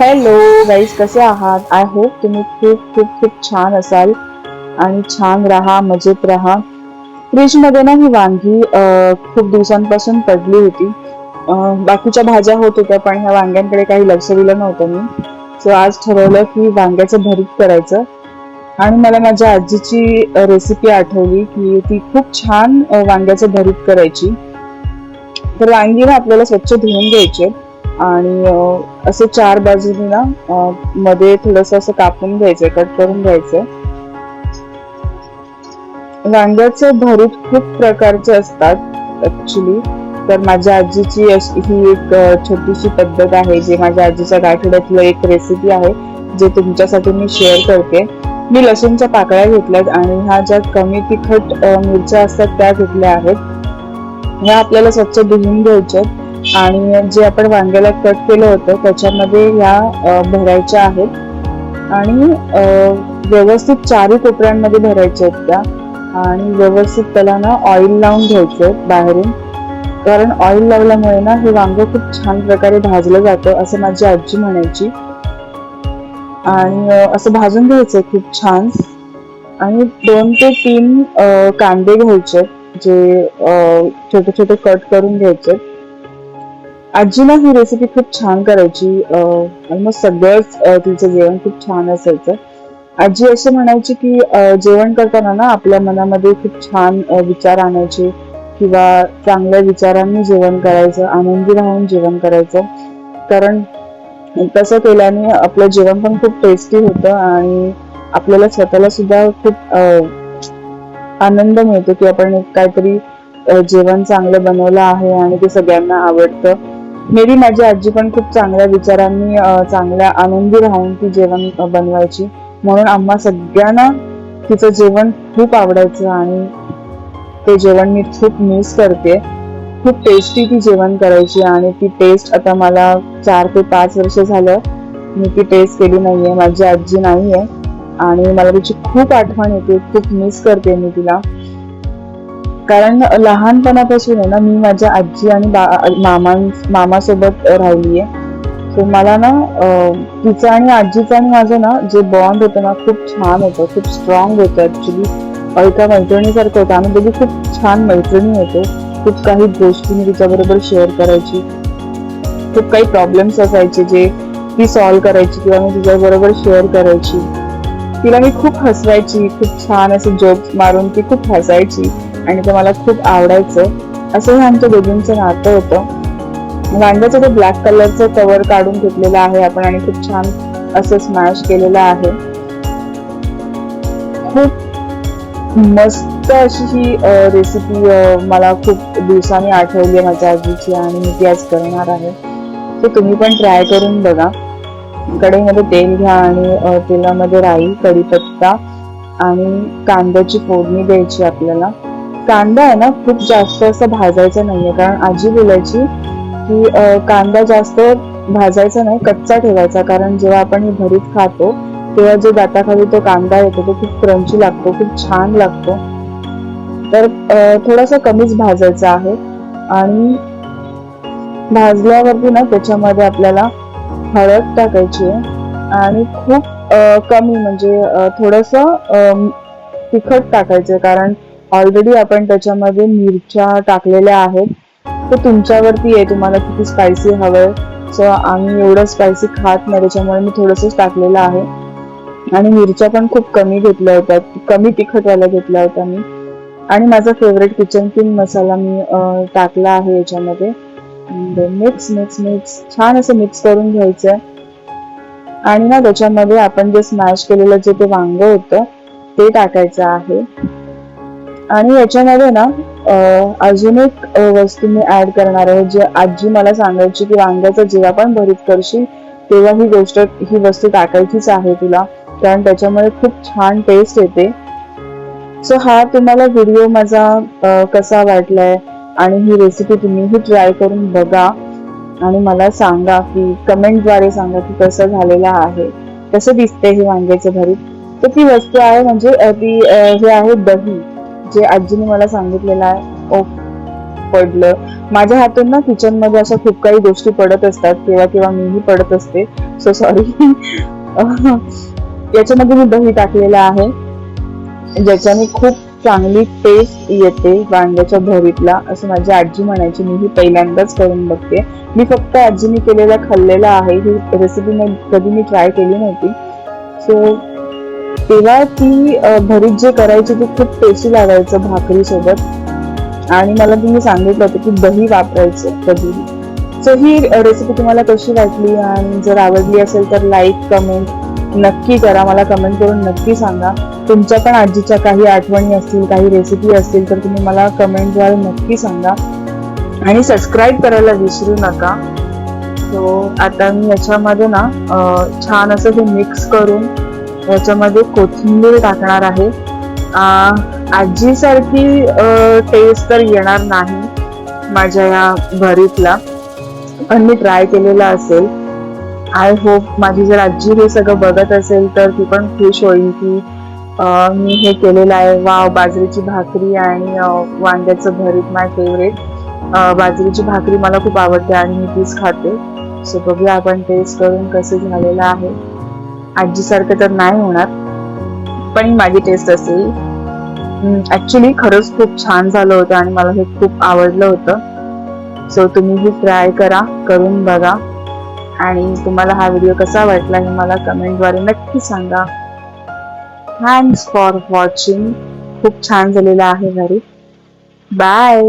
Hello guys कसे आहात? I hope तुम्ही खूप खूप खूप छान असाल आणि छान राहा मजेत राहा. फ्रीजमध्ये ना ही वांगी खूप दिवसांपासून पडली होती. बाकीच्या भाज्या होत होत्या पण ह्या वांग्यांकडे काही लक्ष दिलं नव्हतं मी. सो आज ठरवलं की वांग्याचं भरीत करायचं. आणि मला माझ्या आजीची रेसिपी आठवली की ती खूप छान वांग्याचं भरीत करायची. तर वांगी ना आपल्याला स्वच्छ धुवून घ्यायचे आणि असे चार बाजूनी ना मध्ये थोडस असं कापून घ्यायचंय कट करून घ्यायचंय. वांग्याचे भरीत खूप प्रकारचे असतात ऍक्च्युली तर माझ्या आजीची ही एक छोटीशी पद्धत आहे जी माझ्या आजीच्या गाठोड्यातलं एक रेसिपी आहे जे तुमच्यासाठी मी शेअर करते. मी लसूणच्या पाकळ्या घेतल्यात आणि ह्या ज्या कमी तिखट मिरच्या असतात त्या घेतल्या आहेत. ह्या आपल्याला स्वच्छ धुवून घ्यायच्यात. आणि जे आपण वांग्याला कट केलं होतं त्याच्यामध्ये ह्या भरायच्या आहेत. आणि व्यवस्थित चारी कोपऱ्यांमध्ये भरायच्या आहेत त्या. आणि व्यवस्थित त्याला ना ऑइल लावून घ्यायचं बाहेरून. कारण ऑइल लावल्यामुळे ना हे वांग खूप छान प्रकारे भाजलं जातं असं माझी आजी म्हणायची. आणि असं भाजून घ्यायचं खूप छान. आणि दोन ते तीन कांदे घ्यायचे जे छोटे छोटे कट करून घ्यायचे आजीला ही रेसिपी खूप छान करायची. ऑलमोस्ट सगळंच तिचं जेवण खूप छान असायचं. आजी असे म्हणायची की जेवण करताना ना आपल्या मनामध्ये खूप छान विचार आणायचे किंवा चांगल्या विचारांनी जेवण करायचं आनंदी राहून जेवण करायचं. कारण तसं केल्याने आपलं जेवण पण खूप टेस्टी होतं आणि आपल्याला स्वतःला सुद्धा खूप आनंद मिळतो की आपण एक काहीतरी जेवण चांगलं बनवलं आहे आणि ते सगळ्यांना आवडतं. मे बी माझी आजी पण खूप चांगल्या विचारांनी चांगल्या आनंदी राहून ती जेवण बनवायची. म्हणून आम्हा सगळ्यांना तिचं जेवण खूप आवडायचं आणि ते जेवण मी खूप मिस करते. खूप टेस्टी ती जेवण करायची आणि ती टेस्ट आता मला चार ते पाच वर्ष झालं मी ती टेस्ट केली नाहीये माझी आजी नाहीये आणि मला तिची खूप आठवण येते खूप मिस करते मी तिला. कारण लहानपणापासून आहे ना मी माझ्या आजी आणि बा- मामा मामासोबत राहिली आहे सो मला ना तिचं आणि आजीचं आणि माझं ना जे बॉन्ड होतं ना खूप छान होतं खूप स्ट्रॉंग होतं ऍक्च्युली एका मैत्रिणीसारखं होतं. आम्ही दोघी खूप छान मैत्रिणी होतो. खूप काही गोष्टी मी तिच्याबरोबर शेअर करायची. खूप काही प्रॉब्लेम्स असायचे जे ती सॉल्व्ह करायची किंवा मी तिच्याबरोबर शेअर करायची. तिला मी खूप हसवायची खूप छान असे जोक्स मारून ती खूप हसायची. आणि ते मला खूप आवडायचं. असं हे आमच्या दोघींचं नातं होतं. वांग्याचं ते ब्लॅक कलरचं कवर काढून घेतलेलं आहे आपण आणि खूप छान असं स्मॅश केलेलं आहे. खूप मस्त अशी ही रेसिपी मला खूप दिवसांनी आठवली आहे माझ्या आजीची आणि मी ती आज करणार आहे. तर तुम्ही पण ट्राय करून बघा. कढईमध्ये तेल घ्या आणि तेलामध्ये राई कढीपत्ता आणि कांद्याची फोडणी द्यायची आपल्याला. कांदा आहे ना खूप जास्त असं भाजायचं नाहीये. कारण आजी बोलायची की कांदा जास्त भाजायचा नाही कच्चा ठेवायचा. कारण जेव्हा आपण हे भरीत खातो तेव्हा जो दाताखाली तो कांदा येतो तो खूप क्रंची लागतो खूप छान लागतो. तर थोडासा कमीच भाजायचा आहे. आणि भाजल्यावरती ना त्याच्यामध्ये आपल्याला हळद टाकायची आहे. आणि खूप कमी म्हणजे थोडस तिखट टाकायचं कारण ऑलरेडी आपण त्याच्यामध्ये मिरच्या टाकलेल्या आहेत. तर तुमच्यावरती आहे. तुम्हाला किती स्पायसी हवंय. सो आम्ही एवढं स्पायसी खात नाही. त्याच्यामुळे मी थोडंसंच टाकलेलं आहे. आणि मिरच्या पण खूप कमी घेतल्या होत्या. कमी तिखटवाल्या घेतल्या होत्या मी. आणि माझा फेवरेट किचन किंग मसाला मी टाकला आहे याच्यामध्ये. मिक्स मिक्स मिक्स छान असं मिक्स करून घ्यायचंय. आणि ना त्याच्यामध्ये आपण जे स्मॅश केलेलं जे ते वांग होतं ते टाकायचं आहे. आणि याच्यामध्ये ना अजून एक वस्तू मी ऍड करणार आहे जे आजी मला सांगायची की वांग्याचं जेव्हा पण भरीत करशील तेव्हा ही गोष्ट ही वस्तू टाकायचीच आहे तुला. कारण त्याच्यामुळे खूप छान टेस्ट येते. सो हा तुम्हाला व्हिडिओ माझा कसा वाटलाय आणि ही रेसिपी तुम्हीही ट्राय करून बघा. आणि मला सांगा की कमेंटद्वारे सांगा की कसं झालेलं आहे. कसं दिसते हे वांग्याचं भरीत? तर ती वस्तू आहे म्हणजे ती हे आहे दही. जे आजीने मला सांगितलेलं आहे ओ पडलं. माझ्या हातून ना किचनमध्ये अशा खूप काही गोष्टी पडत असतात किंवा केव्हा मीही पडत असते. सो सॉरी याच्यामध्ये मी दही टाकलेलं आहे ज्याच्याने खूप चांगली टेस्ट येते वांग्याच्या भरीतला असं माझी आजी म्हणायची मी ही पहिल्यांदाच करून बघते. मी फक्त आजीने केलेला खाल्लेला आहे ही रेसिपी मी कधी मी ट्राय केली नव्हती. सो तेव्हा ती भरीत जे करायची ते खूप टेस्टी लागायचं भाकरी सोबत आणि मला तुम्ही सांगितलं होतं की दही वापरायचं कधी. सो ही रेसिपी तुम्हाला कशी वाटली? आणि जर आवडली असेल तर लाईक कमेंट नक्की करा. मला कमेंट करून नक्की सांगा. तुमच्या पण आजीच्या काही आठवणी असतील काही रेसिपी असतील तर तुम्ही मला कमेंटद्वारे नक्की सांगा. आणि सबस्क्राईब करायला विसरू नका. सो आता मी याच्यामध्ये ना छान असं हे मिक्स करून याच्यामध्ये कोथिंबीर टाकणार आहे. आजीसारखी टेस्ट तर येणार नाही माझ्या या भरीतला. पण मी ट्राय केलेला असेल. आय होप माझी जर आजी हे सगळं बघत असेल तर ती पण खुश होईल की मी हे केलेलं आहे. वाव बाजरीची भाकरी आणि वांग्याचं भरीत माय फेवरेट बाजरीची भाकरी मला खूप आवडते आणि मी तीच खाते. सो बघूया आपण टेस्ट करून कसं झालेलं आहे. आजीसारखं तर नाही होणार पण ही माझी टेस्ट असेल. ऍक्च्युली खरंच खूप छान झालं होतं आणि मला हे खूप आवडलं होतं. सो तुम्ही ही ट्राय करा करून बघा. आणि तुम्हाला हा व्हिडिओ कसा वाटला हे मला कमेंटद्वारे नक्की सांगा. थँक्स फॉर वॉचिंग खूप छान झालेला आहे घरी बाय